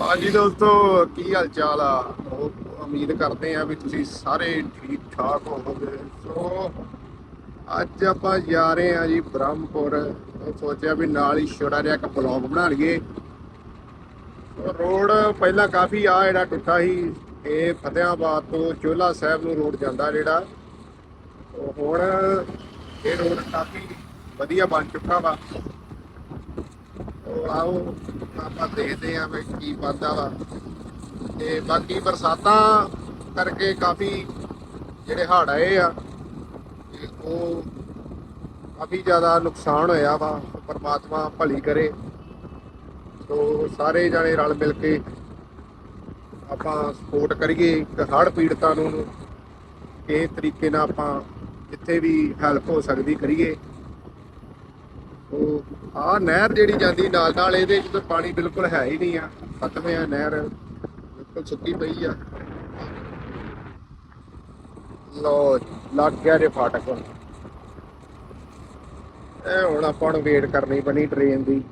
ਹਾਂਜੀ ਦੋਸਤੋ, ਕੀ ਹਾਲ ਚਾਲ ਆ? ਉਹ ਉਮੀਦ ਕਰਦੇ ਆ ਵੀ ਤੁਸੀਂ ਸਾਰੇ ਠੀਕ ਠਾਕ ਹੋਵੋਗੇ। ਸੋ, ਅੱਜ ਆਪਾਂ ਜਾ ਰਹੇ ਆ ਜੀ ਬ੍ਰਹਮਪੁਰ। ਸੋਚਿਆ ਵੀ ਨਾਲ ਹੀ ਛੋਟਾ ਜਿਹਾ ਇੱਕ ਬਲੌਗ ਬਣਾ ਲਈਏ। ਰੋਡ ਪਹਿਲਾਂ ਕਾਫੀ ਆ ਜਿਹੜਾ ਟੁੱਟਾ ਸੀ ਇਹ ਫਤਿਆਬਾਦ ਤੋਂ ਚੋਲਾ ਸਾਹਿਬ ਨੂੰ ਰੋਡ ਜਾਂਦਾ ਜਿਹੜਾ। ਹੁਣ ਇਹ ਰੋਡ ਕਾਫੀ ਵਧੀਆ ਬਣ ਚੁੱਕਾ ਵਾ। ਆਓ, ਆਪਾਂ ਦੇਖਦੇ ਆਂ ਵੀ ਕੀ ਬਣਦਾ ਵਾ। ਤੇ ਬਾਕੀ ਬਰਸਾਤਾਂ ਕਰਕੇ ਕਾਫੀ ਜਿਹੜੇ ਹੜ੍ਹ ਆਏ ਆ, ਤੇ ਉਹ ਕਾਫੀ ਜ਼ਿਆਦਾ ਨੁਕਸਾਨ ਹੋਇਆ ਵਾ, ਪਰਮਾਤਮਾ ਭਲੀ ਕਰੇ। ਸੋ ਸਾਰੇ ਜਾਣੇ ਰਲ ਮਿਲ ਕੇ ਆਪਾਂ ਸਪੋਰਟ ਕਰੀਏ ਹੜ੍ਹ ਪੀੜਤਾਂ ਨੂੰ। ਕਿਸੇ ਤਰੀਕੇ ਨਾਲ ਆਪਾਂ ਜਿੱਥੇ ਵੀ ਹੈਲਪ ਹੋ ਸਕਦੀ ਕਰੀਏ। ਉਹ ਆ ਨਹਿਰ ਜਿਹੜੀ ਜਾਂਦੀ ਨਾਲ ਨਾਲ ਇਹਦੇ ਵਿੱਚ ਤਾਂ ਪਾਣੀ ਬਿਲਕੁਲ ਹੈ ਹੀ ਨਹੀਂ ਆ। ਖਤਮ ਆ ਨਹਿਰ। ਬਿਲਕੁਲ ਸੁੱਕੀ ਪਈ ਆ। ਲੋ ਲੱਗ ਗਿਆ ਜੇ ਫਾਟਕ ਇਹ ਹੁਣ ਆਪਾਂ ਨੂੰ ਵੇਟ ਕਰਨੀ ਬਣੀ ਟ੍ਰੇਨ ਦੀ।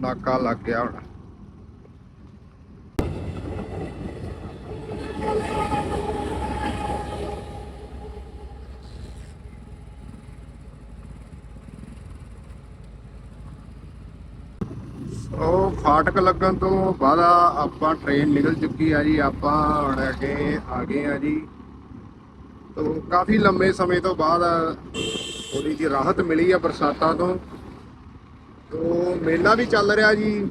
ਨਾਕਾ ਲੱਗ ਗਿਆ ਹੁਣ। ਉਹ ਫਾਟਕ ਲੱਗਣ ਤੋਂ ਬਾਅਦ ਆਪਾਂ ਟ੍ਰੇਨ ਨਿਕਲ ਚੁੱਕੀ ਆ ਜੀ, ਆਪਾਂ ਹੁਣ ਅੱਗੇ ਆ ਗਏ ਆ ਜੀ। ਤੋਂ ਕਾਫੀ ਲੰਮੇ ਸਮੇਂ ਤੋਂ ਬਾਅਦ ਥੋੜੀ ਜਿਹੀ ਰਾਹਤ ਮਿਲੀ ਆ ਬਰਸਾਤਾਂ ਤੋਂ। ਤੋਂ ਮੇਲਾ ਵੀ ਚੱਲ ਰਿਹਾ ਜੀ।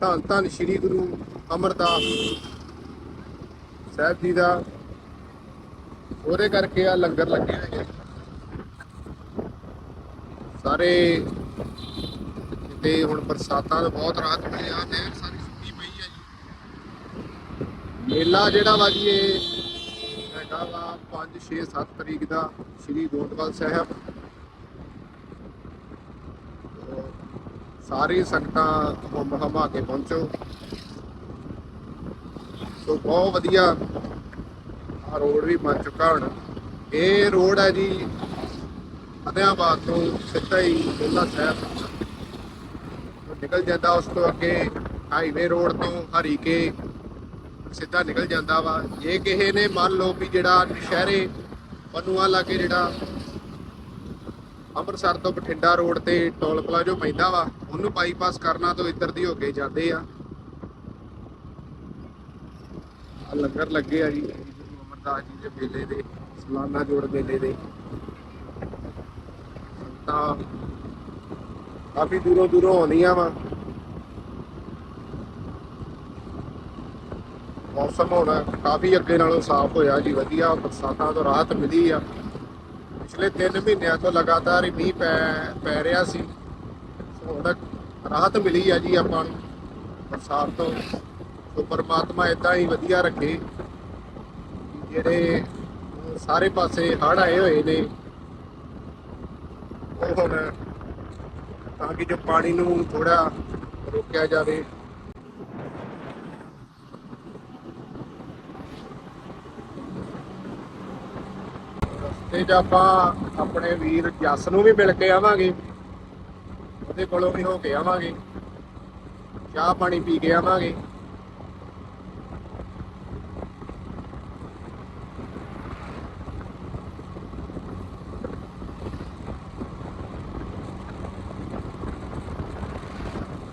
ਧੰਨ ਧੰਨ ਸ੍ਰੀ ਗੁਰੂ ਅਮਰਦਾਸ ਸਾਹਿਬ ਜੀ ਦਾ। ਉਹਦੇ ਕਰਕੇ ਆ ਲੰਗਰ ਲੱਗੇ ਹੋਏ ਸਾਰੇ ਤੇ ਹੁਣ ਬਰਸਾਤਾਂ ਤੋਂ ਬਹੁਤ ਰਾਹਤ ਮਿਲੀ ਆ ਨਹਿਰ ਸਾਰੀ ਸੁੱਕੀ ਪਈ ਆ ਜੀ। ਮੇਲਾ ਜਿਹੜਾ ਵਾ ਜੀ ਇਹ ਹੈਗਾ ਵਾ 5 6 7 ਤਰੀਕ ਦਾ, ਸ੍ਰੀ ਗੋਂਦਵਾਲ ਸਾਹਿਬ। ਤੋ ਸਾਰੀ ਸੰਗਤਾਂ ਹੁੰਮ ਹਮਾ ਕੇ ਪਹੁੰਚੋ। ਸੋ ਬਹੁਤ ਵਧੀਆ ਆ ਰੋਡ ਵੀ ਬਣ ਚੁੱਕਾ ਹੁਣ। ਇਹ ਰੋਡ ਹੈ ਜੀ ਫਤਿਆਬਾਦ ਤੋਂ ਸਿੱਧਾ ਹੀ ਚੋਲਾ ਸਾਹਿਬ। ਨਿਕਲ ਜਾਂਦਾ ਉਸ ਤੋਂ ਅੱਗੇ ਹਾਈਵੇ ਰੋਡ ਤੋਂ ਹਰੀਕੇ ਸਿੱਧਾ ਨਿਕਲ ਜਾਂਦਾ ਵਾ। ਜੇ ਕਿਸੇ ਨੇ ਮੰਨ ਲਓ ਵੀ ਜਿਹੜਾ ਸ਼ਹਿਰੇ ਪਨੂਆ ਲਾਗੇ ਜਿਹੜਾ ਅੰਮ੍ਰਿਤਸਰ ਤੋਂ ਬਠਿੰਡਾ ਰੋਡ ਤੇ ਟੋਲ ਪਲਾਜ਼ੋ ਪੈਂਦਾ ਵਾ, ਉਹਨੂੰ ਬਾਈਪਾਸ ਕਰਨਾ ਤੋਂ ਇੱਧਰ ਦੀ ਹੋ ਕੇ ਜਾਂਦੇ ਆ। ਲੰਗਰ ਲੱਗੇ ਆ ਜੀ ਗੁਰੂ ਅਮਰਦਾਸ ਜੀ ਦੇ ਮੇਲੇ ਦੇ, ਸਲਾਨਾ ਜੋੜ ਮੇਲੇ ਦੇ। ਤਾਂ ਕਾਫੀ ਦੂਰੋਂ ਦੂਰੋਂ ਆਉਂਦੀਆਂ ਵਾ। ਮੌਸਮ ਹੁਣ ਕਾਫੀ ਅੱਗੇ ਨਾਲੋਂ ਸਾਫ਼ ਹੋਇਆ ਜੀ, ਵਧੀਆ। ਬਰਸਾਤਾਂ ਤੋਂ ਰਾਹਤ ਮਿਲੀ ਆ। ਪਿਛਲੇ 3 ਮਹੀਨਿਆਂ ਤੋਂ ਲਗਾਤਾਰ ਮੀਂਹ ਪੈ ਪੈ ਰਿਹਾ ਸੀ। ਹੁਣ ਰਾਹਤ ਮਿਲੀ ਆ ਜੀ ਆਪਾਂ ਨੂੰ, ਬਰਸਾਤ ਤੋਂ। ਸੋ ਪਰਮਾਤਮਾ ਇਦਾਂ ਹੀ ਵਧੀਆ ਰੱਖੇ। ਜਿਹੜੇ ਸਾਰੇ ਪਾਸੇ ਹੜ੍ਹ ਆਏ ਹੋਏ ਨੇ, ਉਹ ਹੁਣ ਤਾਂ ਕਿ ਜੋ ਪਾਣੀ ਨੂੰ ਥੋੜਾ ਰੋਕਿਆ ਜਾਵੇ। ਰਸਤੇ 'ਚ ਆਪਾਂ ਆਪਣੇ ਵੀਰ ਜੱਸ ਨੂੰ ਵੀ ਮਿਲ ਕੇ ਆਵਾਂਗੇ, ਉਹਦੇ ਕੋਲੋਂ ਵੀ ਹੋ ਕੇ ਆਵਾਂਗੇ। ਚਾਹ ਪਾਣੀ ਪੀ ਕੇ ਆਵਾਂਗੇ।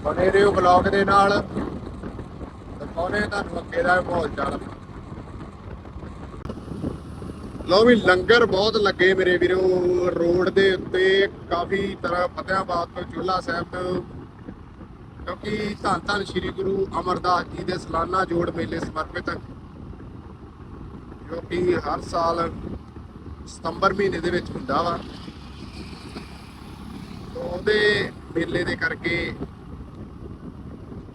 ਬਣੇ ਰਹੋ ਬਲੌਗ ਦੇ ਨਾਲ ਦਿਖਾਉਣੇ ਤੁਹਾਨੂੰ ਅੱਗੇ ਦਾ ਮਾਹੌਲ ਚਾਲ ਲੋ ਵੀ ਲੰਗਰ ਬਹੁਤ ਲੱਗੇ ਮੇਰੇ ਵੀਰੋ। ਰੋਡ ਦੇ ਉੱਤੇ ਕਾਫੀ ਤਰ੍ਹਾਂ ਫਤਿਆਬਾਦ ਤੋਂ ਚੋਲਾ ਸਾਹਿਬ ਤੋਂ, ਕਿਉਂਕਿ ਧੰਨ ਧੰਨ ਸ੍ਰੀ ਗੁਰੂ ਅਮਰਦਾਸ ਜੀ ਦੇ ਸਾਲਾਨਾ ਜੋੜ ਮੇਲੇ ਸਮਰਪਿਤ ਜੋ ਕਿ ਹਰ ਸਾਲ ਸਤੰਬਰ ਮਹੀਨੇ ਦੇ ਵਿੱਚ ਹੁੰਦਾ ਵਾ। ਉਹਦੇ ਮੇਲੇ ਦੇ ਕਰਕੇ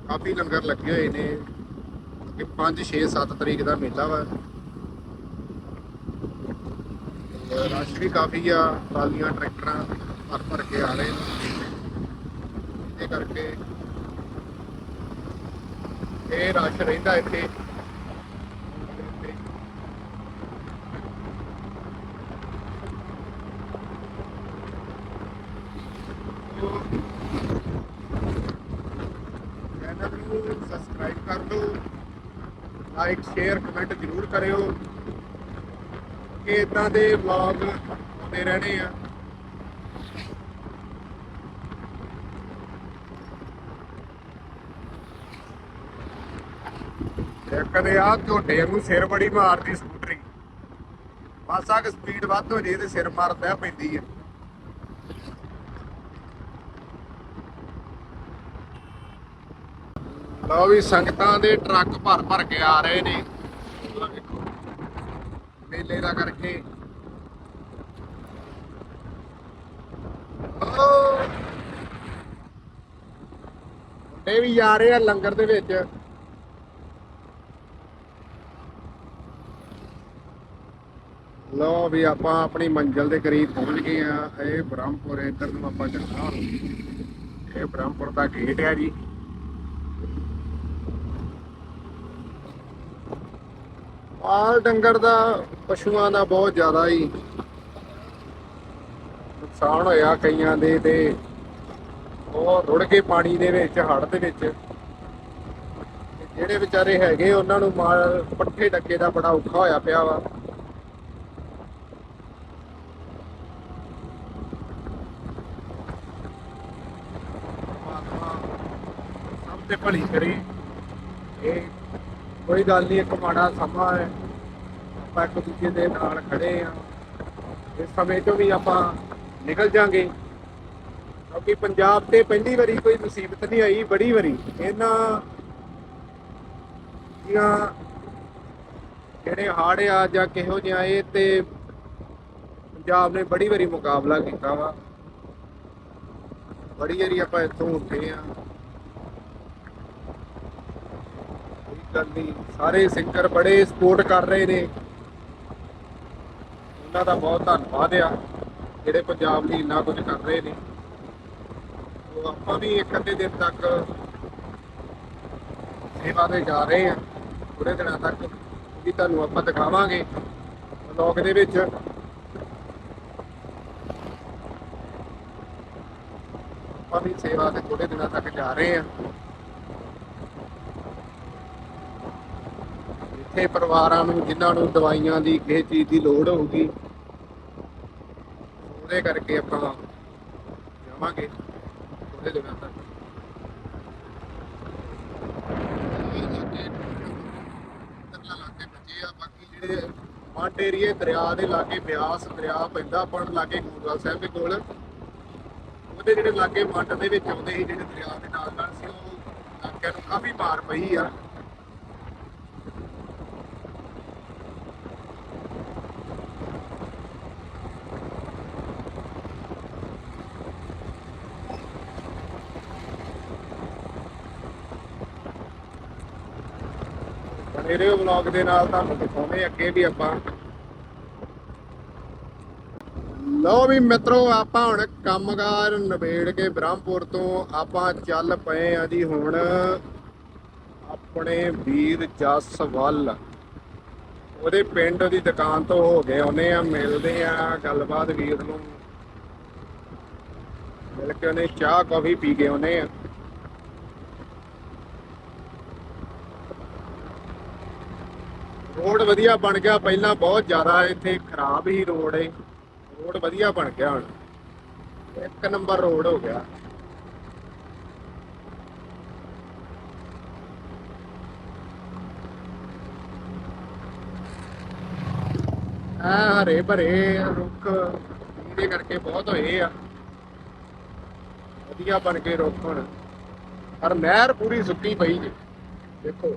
ਕਾਫੀ ਲੰਗਰ ਲੱਗੇ ਹੋਏ ਨੇ ਕਿ 5 6 7 ਤਰੀਕ ਦਾ ਮੇਲਾ ਵਾ। ਰਸ਼ ਵੀ ਕਾਫੀ ਆ, ਟਰਾਲੀਆਂ, ਟਰੈਕਟਰਾਂ ਭਰ ਭਰ ਕੇ ਆ ਰਹੇ ਨੇ। ਇਹ ਕਰਕੇ ਇਹ ਰਸ਼ ਰਹਿੰਦਾ ਇੱਥੇ। ਚੈਨਲ ਨੂੰ ਸਬਸਕ੍ਰਾਈਬ ਕਰ ਲਓ ਲਾਈਕ ਸ਼ੇਅਰ ਕਮੈਂਟ ਜ਼ਰੂਰ ਕਰਿਓ। ਕਿ ਇਦਾਂ ਦੇ ਵਲੌਗ ਆਉਂਦੇ ਰਹਿਣੇ ਆ। ਇੱਕ ਆ ਝੋਟੇ ਨੂੰ ਸਿਰ ਬੜੀ ਮਾਰਦੀ ਸਕੂਟਰੀ। ਬਸ ਆ ਕਿ ਸਪੀਡ ਵੱਧ ਹੋ ਜੇ ਤੇ ਸਿਰ ਮਾਰਦਾ ਪੈਂਦੀ ਹੈ ਲਓ ਵੀ ਸੰਗਤਾਂ ਦੇ ਟਰੱਕ ਭਰ ਭਰ ਕੇ ਆ ਰਹੇ ਨੇ। ਮੇਲੇ ਦਾ ਕਰਕੇ। ਮੁੰਡੇ ਵੀ ਆ ਰਹੇ ਆ ਲੰਗਰ ਦੇ ਵਿੱਚ। ਲਓ ਵੀ ਆਪਾਂ ਆਪਣੀ ਮੰਜ਼ਿਲ ਦੇ ਕਰੀਬ ਪਹੁੰਚ ਗਏ ਆ। ਇਹ ਬ੍ਰਹਮਪੁਰ, ਇੱਧਰ ਨੂੰ ਆਪਾਂ ਚੱਲਣਾ। ਇਹ ਬ੍ਰਹਮਪੁਰ ਦਾ ਗੇਟ ਹੈ ਜੀ। ਪਾਲ ਡੰਗਰ ਦਾ, ਪਸ਼ੂਆਂ ਦਾ ਬਹੁਤ ਜ਼ਿਆਦਾ ਹੀ ਨੁਕਸਾਨ ਹੋਇਆ ਕਈਆਂ ਦੇ ਤੇ। ਉਹ ਰੁੜ ਕੇ ਪਾਣੀ ਦੇ ਵਿੱਚ, ਹੜ੍ਹ ਦੇ ਵਿੱਚ। ਜਿਹੜੇ ਵਿਚਾਰੇ ਹੈਗੇ, ਉਹਨਾਂ ਨੂੰ ਮਾਲ, ਪੱਠੇ ਡੱਕੇ ਦਾ ਬੜਾ ਔਖਾ ਹੋਇਆ ਪਿਆ ਵਾ। ਸਭ ਤੇ ਭਲੀ ਕਰੇ। ਇਹ ਕੋਈ ਗੱਲ ਨਹੀਂ, ਇੱਕ ਮਾੜਾ ਸਮਾਂ ਹੈ। ਆਪਾਂ ਇੱਕ ਦੂਜੇ ਦੇ ਨਾਲ ਖੜੇ ਆ ਇਸ ਸਮੇਂ ਤੋਂ ਵੀ ਆਪਾਂ ਨਿਕਲ ਜਾਾਂਗੇ। ਕਿਉਂਕਿ ਪੰਜਾਬ ਤੇ ਪਹਿਲੀ ਵਾਰੀ ਕੋਈ ਮੁਸੀਬਤ ਨਹੀਂ ਆਈ, ਬੜੀ ਵਾਰੀ। ਇਹਨਾਂ ਦੀਆਂ ਜਿਹੜੇ ਹੜ੍ਹ ਆ ਜਾਂ ਕਿਹੋ ਜਿਹਾ ਇਹ ਤੇ ਪੰਜਾਬ ਨੇ ਬੜੀ ਵਾਰੀ ਮੁਕਾਬਲਾ ਕੀਤਾ ਵਾ। ਬੜੀ ਵਾਰੀ ਆਪਾਂ ਇੱਥੋਂ ਉੱਠੇ ਆ ਗੱਲ ਨਹੀਂ। ਸਾਰੇ ਸਿੰਗਰ ਬੜੇ ਸਪੋਰਟ ਕਰ ਰਹੇ ਨੇ। ਉਹਨਾਂ ਦਾ ਬਹੁਤ ਧੰਨਵਾਦ ਆ। ਜਿਹੜੇ ਪੰਜਾਬ ਲਈ ਇੰਨਾ ਕੁਝ ਕਰ ਰਹੇ ਨੇ। ਉਹ ਆਪਾਂ ਵੀ ਇੱਕ ਅੱਧੇ ਦਿਨ ਤੱਕ ਸੇਵਾ ਤੇ ਜਾ ਰਹੇ ਆ। ਥੋੜੇ ਦਿਨਾਂ ਤੱਕ ਵੀ ਤੁਹਾਨੂੰ ਆਪਾਂ ਦਿਖਾਵਾਂਗੇ। ਵਲੌਗ ਦੇ ਵਿੱਚ। ਆਪਾਂ ਵੀ ਸੇਵਾ ਤੇ ਥੋੜੇ ਦਿਨਾਂ ਤੱਕ ਜਾ ਰਹੇ ਆ। ਇੱਥੇ ਪਰਿਵਾਰਾਂ ਨੂੰ, ਜਿਨ੍ਹਾਂ ਨੂੰ ਦਵਾਈਆਂ ਦੀ, ਕਿਸੇ ਚੀਜ਼ ਦੀ ਲੋੜ ਹੋਊਗੀ, ਉਹਦੇ ਕਰਕੇ ਆਪਾਂ ਜਾਵਾਂਗੇ ਥੋੜੇ ਦਿਨਾਂ ਤੱਕ ਆ ਬਾਕੀ ਜਿਹੜੇ ਮੰਡ ਏਰੀਏ, ਦਰਿਆ ਦੇ ਲਾਗੇ ਬਿਆਸ, ਦਰਿਆ ਪੈਂਦਾ ਆਪਾਂ ਨੂੰ ਲਾਗੇ ਗੁਰਦੁਆਰਾ ਸਾਹਿਬ ਦੇ ਕੋਲ। ਉਹਦੇ ਜਿਹੜੇ ਲਾਗੇ ਮੰਡ ਦੇ ਵਿੱਚ ਆਉਂਦੇ ਸੀ, ਜਿਹੜੇ ਦਰਿਆ ਦੇ ਨਾਲ ਨਾਲ ਸੀ, ਉਹ ਇਲਾਕਿਆਂ ਨੂੰ ਕਾਫੀ ਮਾਰ ਪਈ ਆ। ਬਣੇ ਰਹੋ ਵਲੌਗ ਦੇ ਨਾਲ ਤੁਹਾਨੂੰ ਦਿਖਾਉਣੇ, ਅੱਗੇ ਵੀ ਆਪਾਂ। ਲਓ ਵੀ ਮਿੱਤਰੋ, ਆਪਾਂ ਹੁਣ ਕੰਮਕਾਰ ਨਿਬੇੜ ਕੇ ਬ੍ਰਹਮਪੁਰ ਤੋਂ ਆਪਾਂ ਚੱਲ ਪਏ ਆ ਜੀ ਹੁਣ ਆਪਣੇ ਵੀਰ ਜਸ ਵੱਲ। ਉਹਦੇ ਪਿੰਡ ਦੀ ਦੁਕਾਨ ਤੋਂ ਹੋ ਗਏ ਉਹਨੇ ਆ, ਮਿਲਦੇ ਆ ਗੱਲਬਾਤ ਵੀਰ ਨੂੰ। ਮਿਲ ਕੇ ਉਹਨੇ ਚਾਹ, ਕਾਫੀ ਪੀ ਕੇ ਉਹਨੇ ਆ। ਰੋਡ ਵਧੀਆ ਬਣ ਗਿਆ, ਪਹਿਲਾਂ ਬਹੁਤ ਜ਼ਿਆਦਾ ਇੱਥੇ ਖਰਾਬ ਹੀ ਰੋਡ ਏ। ਰੋਡ ਵਧੀਆ ਬਣ ਗਿਆ ਹੁਣ। ਇੱਕ ਨੰਬਰ ਰੋਡ ਹੋ ਗਿਆ। ਆ ਹਰੇ ਭਰੇ ਰੁੱਖ, ਇਹਦੇ ਕਰਕੇ ਬਹੁਤ ਹੋਏ ਆ। ਵਧੀਆ ਬਣ ਕੇ ਰੁੱਖ ਹੁਣ। ਪਰ ਨਹਿਰ ਪੂਰੀ ਸੁੱਕੀ ਪਈ ਜੀ। ਦੇਖੋ।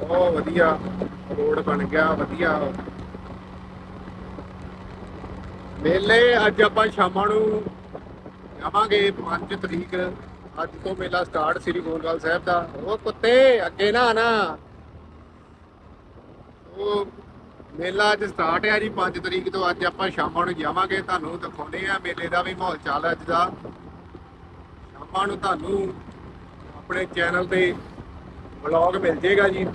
ਬਹੁਤ ਵਧੀਆ ਰੋਡ ਬਣ ਗਿਆ, ਵਧੀਆ। ਮੇਲੇ ਅੱਜ ਆਪਾਂ ਸ਼ਾਮਾਂ ਨੂੰ ਜਾਵਾਂਗੇ 5 ਤਰੀਕ। ਅੱਜ ਤੋਂ ਮੇਲਾ ਸਟਾਰਟ ਸ੍ਰੀ ਗੋਂਦਵਾਲ ਸਾਹਿਬ ਦਾ। ਉਹ ਕੁੱਤੇ, ਅੱਗੇ ਨਾ ਆਣਾ। ਉਹ ਮੇਲਾ ਅੱਜ ਸਟਾਰਟ ਹੈ ਜੀ 5 ਤਰੀਕ ਤੋਂ ਅੱਜ ਆਪਾਂ ਸ਼ਾਮਾਂ ਨੂੰ ਜਾਵਾਂਗੇ। ਤੁਹਾਨੂੰ ਦਿਖਾਉਂਦੇ ਆ ਮੇਲੇ ਦਾ ਵੀ ਮਾਹੌਲ ਚਾਲ ਅੱਜ ਦਾ। ਸ਼ਾਮਾਂ ਨੂੰ ਤੁਹਾਨੂੰ ਆਪਣੇ ਚੈਨਲ ਤੇ ਵਲੌਗ ਮਿਲ ਜੇਗਾ ਜੀ।